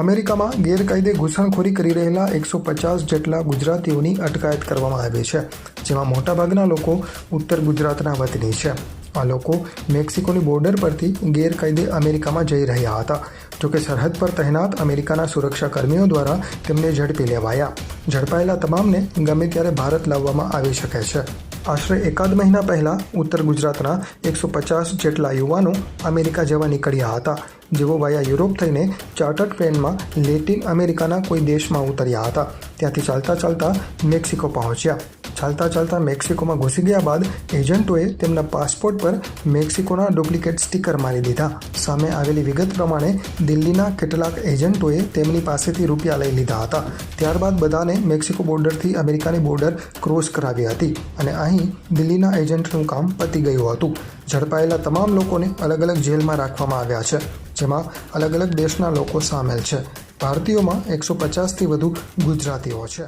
અમેરિકામાં ગેરકાયદે ઘૂસણખોરી કરી રહેલા એકસો પચાસ જેટલા ગુજરાતીઓની અટકાયત કરવામાં આવી છે, જેમાં મોટાભાગના લોકો ઉત્તર ગુજરાતના વતની છે. આ લોકો મેક્સિકોની બોર્ડર પરથી ગેરકાયદે અમેરિકામાં જઈ રહ્યા હતા, જોકે સરહદ પર તહેનાત અમેરિકાના સુરક્ષા કર્મીઓ દ્વારા તેમને ઝડપી લેવાયા. ઝડપાયેલા તમામને ગમે ત્યારે ભારત લાવવામાં આવી શકે છે. આશરે એકાદ મહિના પહેલાં ઉત્તર ગુજરાતના એકસો પચાસ જેટલા યુવાનો અમેરિકા જવા નીકળ્યા હતા, જેઓ વાયા યુરોપ થઈને ચાર્ટર્ડ પ્લેનમાં લેટિન અમેરિકાના કોઈ દેશમાં ઉતર્યા હતા. ત્યાંથી ચાલતા ચાલતા મેક્સિકો પહોંચ્યા. ચાલતા ચાલતા મેક્સિકોમાં ઘૂસી ગયા બાદ એજન્ટોએ તેમના પાસપોર્ટ પર મેક્સિકોના ડુપ્લિકેટ સ્ટીકર મારી દીધા. સામે આવેલી વિગત પ્રમાણે દિલ્હીના કેટલાક એજન્ટોએ તેમની પાસેથી રૂપિયા લઈ લીધા હતા. ત્યારબાદ બધાને મેક્સિકો બોર્ડરથી અમેરિકાની બોર્ડર ક્રોસ કરાવી હતી અને અહીં દિલ્હીના એજન્ટનું કામ પતી ગયું હતું. ઝડપાયેલા તમામ લોકોને અલગ અલગ જેલમાં રાખવામાં આવ્યા છે, જેમાં અલગ અલગ દેશના લોકો સામેલ છે. ભારતીયોમાં એકસો પચાસથી વધુ ગુજરાતીઓ છે.